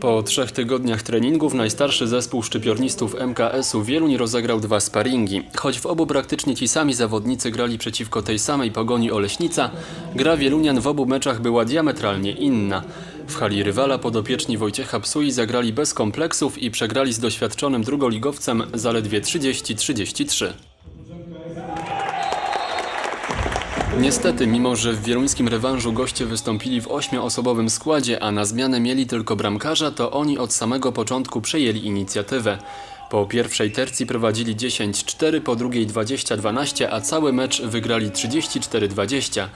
Po trzech tygodniach treningów najstarszy zespół szczypiornistów MKS-u Wieluń rozegrał dwa sparingi. Choć w obu praktycznie ci sami zawodnicy grali przeciwko tej samej pogoni Oleśnica, gra Wielunian w obu meczach była diametralnie inna. W hali rywala podopieczni Wojciecha Psui zagrali bez kompleksów i przegrali z doświadczonym drugoligowcem zaledwie 30-33. Niestety, mimo że w wieluńskim rewanżu goście wystąpili w ośmioosobowym składzie, a na zmianę mieli tylko bramkarza, to oni od samego początku przejęli inicjatywę. Po pierwszej tercji prowadzili 10-4, po drugiej 20-12, a cały mecz wygrali 34-20.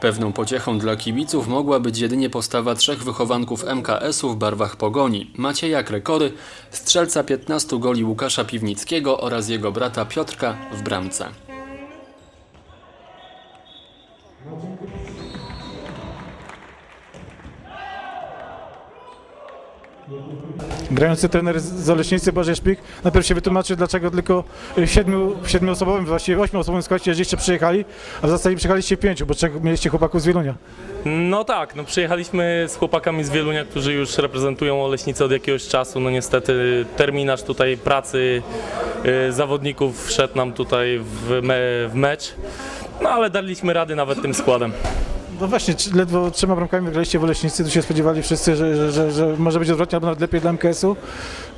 Pewną pociechą dla kibiców mogła być jedynie postawa trzech wychowanków MKS-u w barwach pogoni. Macieja Krekory, strzelca 15 goli Łukasza Piwnickiego oraz jego brata Piotrka w bramce. Grający trener z Oleśnicy Bożej Szpik najpierw się wytłumaczy, dlaczego tylko w siedmiu, w siedmioosobowym, właściwie ośmioosobowym składzie żeście przyjechali, a w zasadzie przyjechaliście pięciu, bo czego mieliście chłopaków z Wielunia. No tak, no przyjechaliśmy z chłopakami z Wielunia, którzy już reprezentują Oleśnicę od jakiegoś czasu. No niestety terminarz tutaj pracy y, zawodników wszedł nam tutaj w, me, w mecz. No ale daliśmy rady nawet tym składem. No właśnie, ledwo trzema bramkami wygraliście w Oleśnicy, tu się spodziewali wszyscy, że, że, że, że może być odwrotnie, albo nawet lepiej dla MKS-u.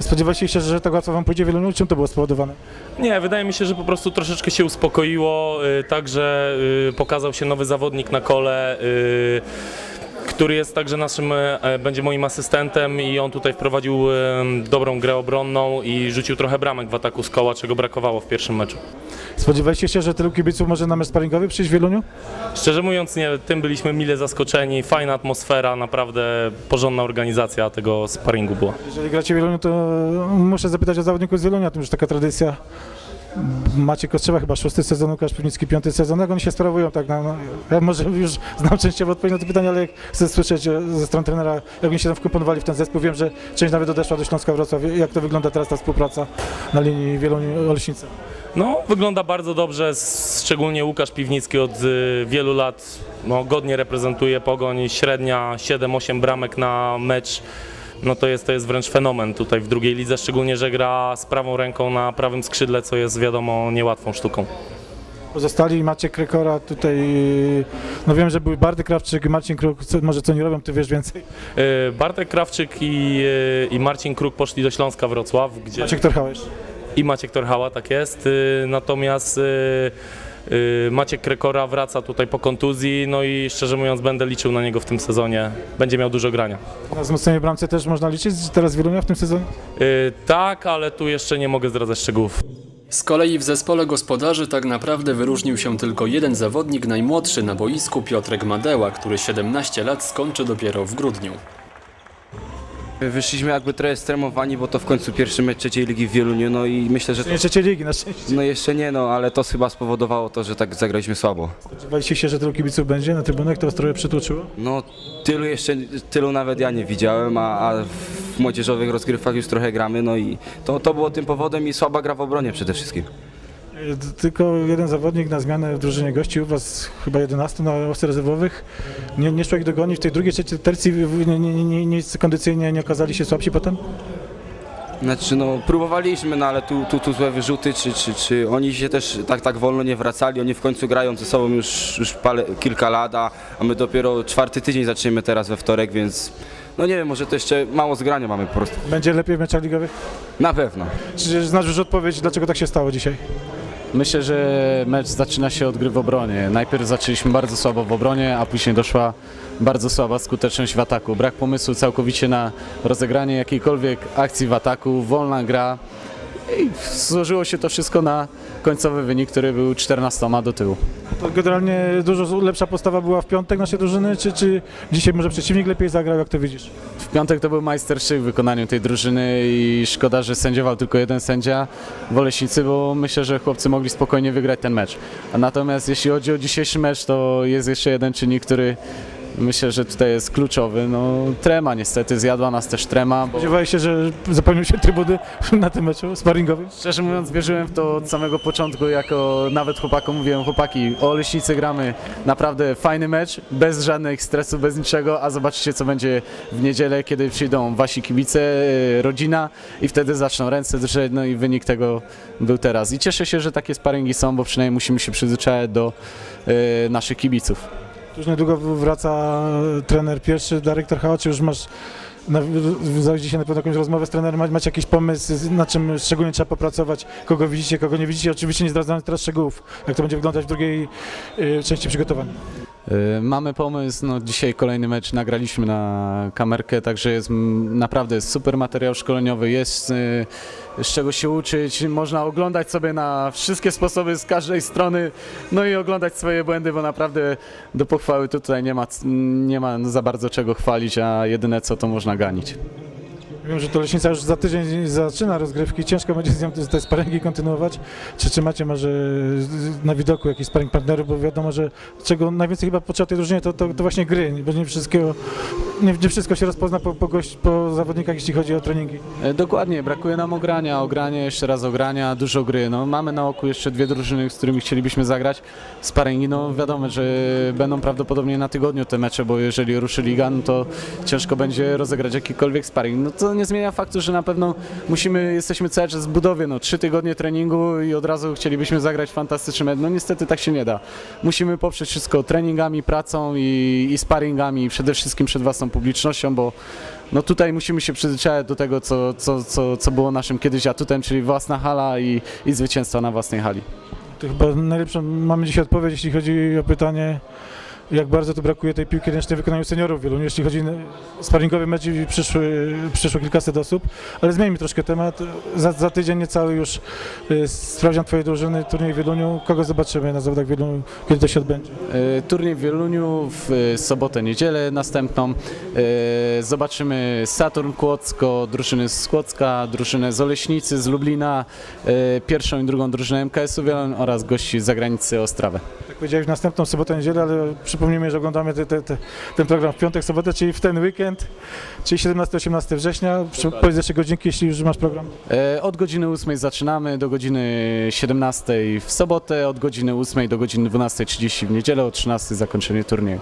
Spodziewaliście się, że tak łatwo wam pójdzie w Wieluniu? Czym to było spowodowane? Nie, wydaje mi się, że po prostu troszeczkę się uspokoiło, y, także y, pokazał się nowy zawodnik na kole. Który jest także naszym, e, będzie moim asystentem i on tutaj wprowadził e, dobrą grę obronną i rzucił trochę bramek w ataku z koła, czego brakowało w pierwszym meczu. Spodziewaliście się, że tylu kibiców może na mecz sparingowy przyjść w Wieluniu? Szczerze mówiąc, nie, tym byliśmy mile zaskoczeni, fajna atmosfera, naprawdę porządna organizacja tego sparingu była. Jeżeli gracie w Wieluniu, to muszę zapytać o zawodników z Wielunia, to już taka tradycja. Macie Kostrzewa chyba szósty sezon, Łukasz Piwnicki piąty sezon. Jak oni się sprawują tak? No, no, ja może już znam częściowo odpowiedź na to pytanie, ale jak chcę słyszeć e, ze strony trenera, jak oni się tam wkomponowali w ten zespół. Wiem, że część nawet odeszła do Śląska Wrocław. Jak to wygląda teraz ta współpraca na linii Wieluniu-Oleśnica? No, wygląda bardzo dobrze, szczególnie Łukasz Piwnicki od y, wielu lat no, godnie reprezentuje Pogoń, średnia 7-8 bramek na mecz. No to jest, to jest wręcz fenomen tutaj w drugiej lidze, szczególnie, że gra z prawą ręką na prawym skrzydle, co jest wiadomo niełatwą sztuką. Pozostali Maciek Krekora tutaj, no wiem, że były Bardy Krawczyk, Marcin Kruk, co, może co nie robią, ty wiesz więcej. Y, Bartek Krawczyk i, y, i Marcin Kruk poszli do Śląska Wrocław, gdzie Maciek Torchałeś. i Maciek Torchała, tak jest. Y, Natomiast Maciek Krekora wraca tutaj po kontuzji, no i szczerze mówiąc będę liczył na niego w tym sezonie. Będzie miał dużo grania. Na wzmocnienie bramce też można liczyć teraz Wielunia w tym sezonie? Y, Tak, ale tu jeszcze nie mogę zdradzać szczegółów. Z kolei w zespole gospodarzy tak naprawdę wyróżnił się tylko jeden zawodnik, najmłodszy na boisku Piotrek Madeła, który 17 lat skończy dopiero w grudniu. Wyszliśmy jakby trochę stremowani, bo to w końcu pierwszy mecz trzeciej ligi w Wieluniu, no i myślę, że to, Nie trzeciej ligi na szczęście. no jeszcze nie, no ale to chyba spowodowało to, że tak zagraliśmy słabo. Spodziewaliście się, że tylu kibiców będzie na trybunach, to was trochę przytłoczyło? No tylu jeszcze, tylu nawet ja nie widziałem, a, a w młodzieżowych rozgrywkach już trochę gramy, no i to, to było tym powodem i słaba gra w obronie przede wszystkim. Tylko jeden zawodnik na zmianę w drużynie gości, u was chyba 11 na ławce rezerwowych. Nie, nie szło ich dogonić w tej drugiej, trzeciej tercji, nie, nie, nie, nie, kondycyjnie nie okazali się słabsi potem? Znaczy no próbowaliśmy, no ale tu, tu, tu złe wyrzuty, czy, czy, czy oni się też tak tak wolno nie wracali, oni w końcu grają ze sobą już, już parę, kilka lat, a a my dopiero czwarty tydzień zaczniemy teraz we wtorek, więc no nie wiem, może to jeszcze mało zgrania mamy po prostu. Będzie lepiej w meczach ligowych? Na pewno. Czy znasz już odpowiedź, dlaczego tak się stało dzisiaj? Myślę, że mecz zaczyna się od gry w obronie. Najpierw zaczęliśmy bardzo słabo w obronie, a później doszła bardzo słaba skuteczność w ataku. Brak pomysłu całkowicie na rozegranie jakiejkolwiek akcji w ataku, wolna gra. I złożyło się to wszystko na końcowy wynik, który był 14 do tyłu. To generalnie dużo lepsza postawa była w piątek naszej drużyny, czy, czy dzisiaj może przeciwnik lepiej zagrał, jak to widzisz? W piątek to był majstersztyk w wykonaniu tej drużyny i szkoda, że sędziował tylko jeden sędzia w Oleśnicy, bo myślę, że chłopcy mogli spokojnie wygrać ten mecz. Natomiast jeśli chodzi o dzisiejszy mecz, to jest jeszcze jeden czynnik, który myślę, że tutaj jest kluczowy. No, trema niestety, zjadła nas też trema. Bo... Spodziewałeś się, że zapełnią się trybuny na tym meczu sparingowym? Szczerze mówiąc, wierzyłem w to od samego początku, jako nawet chłopakom mówiłem, chłopaki, o Leśnicy gramy naprawdę fajny mecz, bez żadnych stresów, bez niczego, a zobaczycie, co będzie w niedzielę, kiedy przyjdą wasi kibice, e, rodzina i wtedy zaczną ręce drżeć, no i wynik tego był teraz. I cieszę się, że takie sparingi są, bo przynajmniej musimy się przyzwyczaić do e, naszych kibiców. Już niedługo wraca trener pierwszy, Darek Tarchała, czy już masz, na, zajdzie się na pewno jakąś rozmowę z trenerem, Ma- macie jakiś pomysł, na czym szczególnie trzeba popracować, kogo widzicie, kogo nie widzicie, oczywiście nie zdradzając teraz szczegółów, jak to będzie wyglądać w drugiej y, części przygotowania. E, Mamy pomysł, no dzisiaj kolejny mecz nagraliśmy na kamerkę, także jest naprawdę super materiał szkoleniowy, jest e, z czego się uczyć, można oglądać sobie na wszystkie sposoby z każdej strony, no i oglądać swoje błędy, bo naprawdę do pochwały tutaj nie ma, nie ma za bardzo czego chwalić, a jedyne co to można ganić. Wiem, że to Leśnica już za tydzień zaczyna rozgrywki, ciężko będzie z nią te, sparingi kontynuować. Czy, czy macie może na widoku jakiś sparing partnerów, bo wiadomo, że czego najwięcej chyba potrzeba tej drużynie to, to, to właśnie gry, bo nie wszystkiego, nie, nie wszystko się rozpozna po, po, gość, po zawodnikach, jeśli chodzi o treningi. E, Dokładnie, brakuje nam ogrania, ogrania, jeszcze raz ogrania, dużo gry. No, mamy na oku jeszcze dwie drużyny, z którymi chcielibyśmy zagrać sparingi. No wiadomo, że będą prawdopodobnie na tygodniu te mecze, bo jeżeli ruszy liga, no to ciężko będzie rozegrać jakikolwiek sparing. No to nie zmienia faktu, że na pewno musimy, jesteśmy cały czas w budowie, no trzy tygodnie treningu i od razu chcielibyśmy zagrać fantastyczny mecz. No niestety tak się nie da. Musimy poprzeć wszystko treningami, pracą i, i sparingami przede wszystkim przed własną publicznością, bo no tutaj musimy się przyzwyczaić do tego, co, co, co, co było naszym kiedyś atutem, czyli własna hala i, i zwycięstwa na własnej hali. To chyba najlepszą mamy dzisiaj odpowiedź, jeśli chodzi o pytanie, jak bardzo tu brakuje tej piłki ręcznej w wykonaniu seniorów wielu. Jeśli chodzi o sparingowy mecz i przyszły, przyszło kilkaset osób, ale zmieńmy troszkę temat. Za, za tydzień niecały już y, sprawdzian Twojej drużyny, turniej w Wieluniu. Kogo zobaczymy na zawodach w Wieluniu, kiedy to się odbędzie? E, Turniej w Wieluniu w e, sobotę, niedzielę następną. E, Zobaczymy Saturn Kłodzko, drużyny z Kłodzka, drużynę z Oleśnicy, z Lublina, e, pierwszą i drugą drużynę MKS-u Wieluń oraz gości z zagranicy Ostrawę. Tak powiedziałeś, następną sobotę, niedzielę, ale przypomnijmy, że oglądamy te, te, te, ten program w piątek, sobotę, czyli w ten weekend, czyli 17-18 września. Przy- Powiedz jeszcze godzinki, jeśli już masz program. E, Od godziny 8 zaczynamy do godziny 17 w sobotę, od godziny 8 do godziny 12.30 w niedzielę, o 13 zakończenie turnieju.